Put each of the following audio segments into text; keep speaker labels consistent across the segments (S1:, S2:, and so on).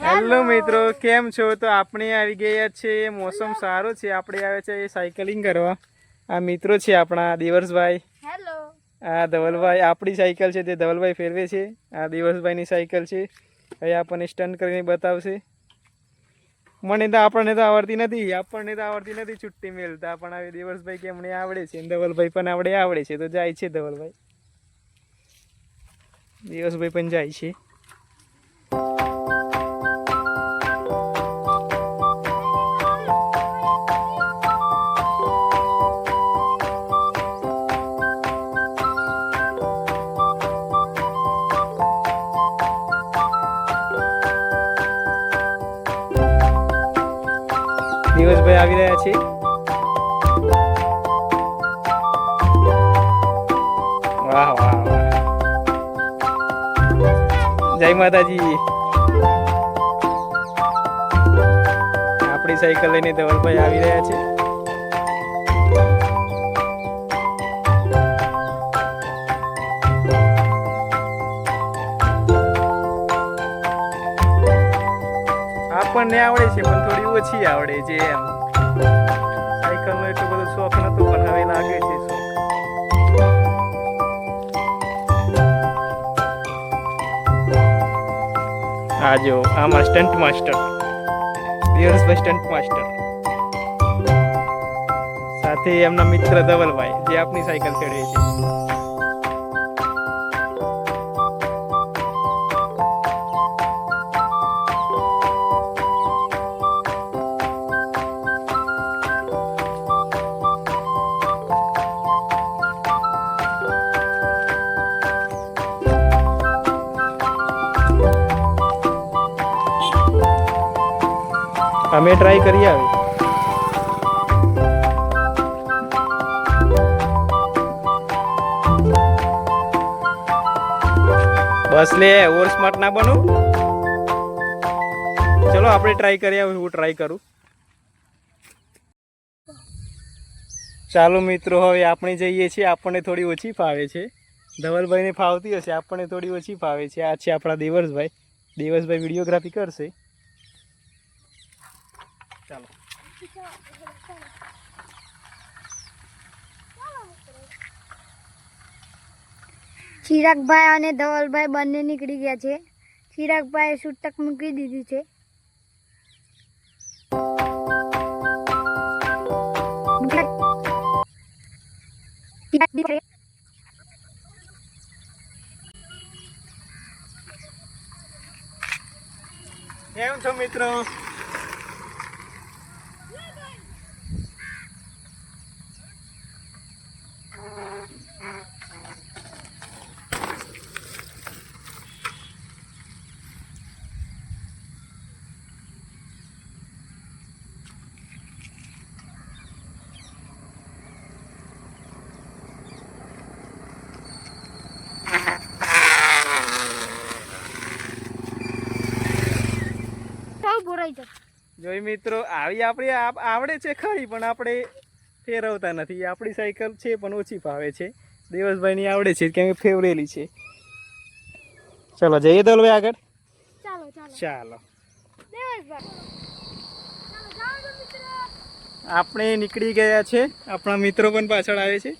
S1: Hello મિત્રો કેમ છો? તો આપણે આવી ગયા છે મોસમ સારો છે. આપણે આવ્યા છે સાયકલિંગ કરવા. આ મિત્રો છે આપણા
S2: હેલો
S1: આ ધવલભાઈ આપણી સાયકલ છે. તે ધવલભાઈ ફેરવે છે. આ દિવસભાઈની સાયકલ છે. હવે આપણને સ્ટન્ટ કરીને બતાવશે. મને તો આપણને તો આવડતી નથી. આપણને તો આવડતી નથી છુટ્ટી મેળતા પણ હવે દિવસભાઈ કે મને આવડે છે ધવલભાઈ પણ આવડે આવડે છે. તો જાય છે ધવલભાઈ. દિવસભાઈ પણ જાય છે. દિવસભાઈ આવી રહ્યા છે વાહ વાહ. જય માતાજી. આપણી સાયકલ લઈને ધવલભાઈ આવી રહ્યા છે. આપણને આવડે છે પણ થોડી ઓછી આવડે છે એમ. સાયકલનો એટલો બધો શોખ નતો પણ હવે લાગે છે શોખ. આ જો, આમાં સ્ટન્ટ માસ્ટર દિવસભાઈ સ્ટન્ટ માસ્ટર સાથે એમના મિત્ર ધવલભાઈ, જે આપની સાયકલ ચડે છે. અમે ટ્રાય કરી આવી બસ લે ઓર સ્માર્ટ ના બનું. ચલો, આપણે ટ્રાય કરી આવી હું ટ્રાય કરું. ચાલો મિત્રો, હવે આપણે જઈએ છીએ, આપણને થોડી ઓછી ફાવે છે. ધવલભાઈને ફાવતી હશે, આપણને થોડી ઓછી ફાવે છે. આ છે આપણા દેવસભાઈ દેવસભાઈ વિડીયોગ્રાફી કરશે.
S2: ચિરાગભાઈ અને ધવલભાઈ બંને નીકળી ગયા છે. ચિરાગભાઈએ છૂટક મૂકી દીધી છે.
S1: કેમ છો મિત્રો? જોઈ મિત્રો આવી આપણી આવડે છે ખરી પણ આપણે ફેરવતા નથી. આપણી સાયકલ છે પણ ઓછી ફાવે છે. દેવસભાઈની આવડે છે કેમ કે ફેવરેલી છે. ચલો જઈએ દલભાઈ આગળ?
S2: ચાલો ચાલો. તો
S1: આપણે નીકળી ગયા છે. આપણા મિત્રો પણ પાછળ આવે છે.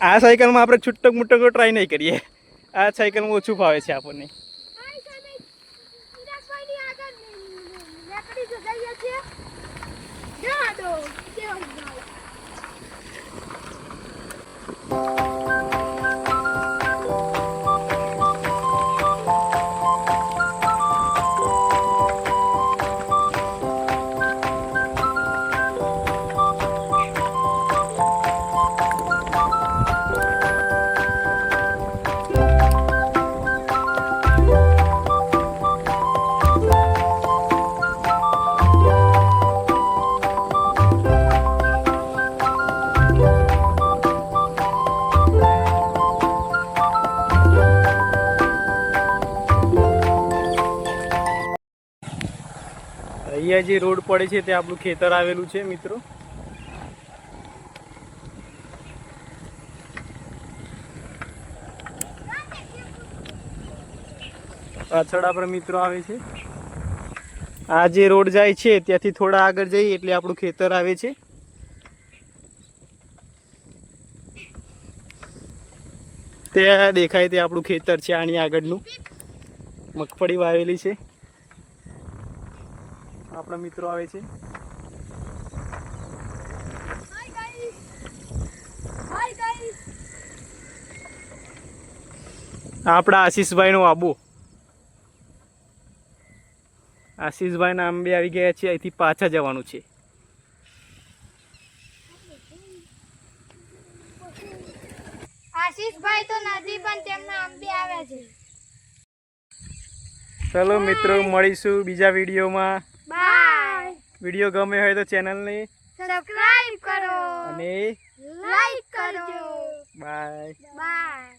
S1: આ સાયકલમાં આપણે છૂટક મુટકો ટ્રાય નહીં કરીએ. આ સાયકલમાં ઓછું ફાવે છે આપણને. અહીંયા જે રોડ પડે છે તે આપણું ખેતર આવેલું છે, મિત્રો. પાછળ આપણા મિત્રો આવે છે. આ જે રોડ જાય છે, ત્યાંથી થોડા આગળ જઈએ એટલે આપણું ખેતર આવે છે. ત્યાં દેખાય તે આપણું ખેતર છે, આની આગળનું. મગફળી વાવેલી છે. આપણા મિત્રો આવે છે. આપણા આશીષભાઈનો આબુ. આશીષભાઈના આંબે આવી ગયા છે અહીંથી પાછા જવાનું છે.
S2: આશીષભાઈ તો નથી પણ તેમના આંબે આવ્યા છે.
S1: ચલો મિત્રો મળીશું બીજા વિડીયોમાં. વીડિયો ગમે હોય તો ચેનલને
S2: સબસ્ક્રાઇબ કરો
S1: અને
S2: લાઈક કરજો.
S1: બાય.
S2: બાય.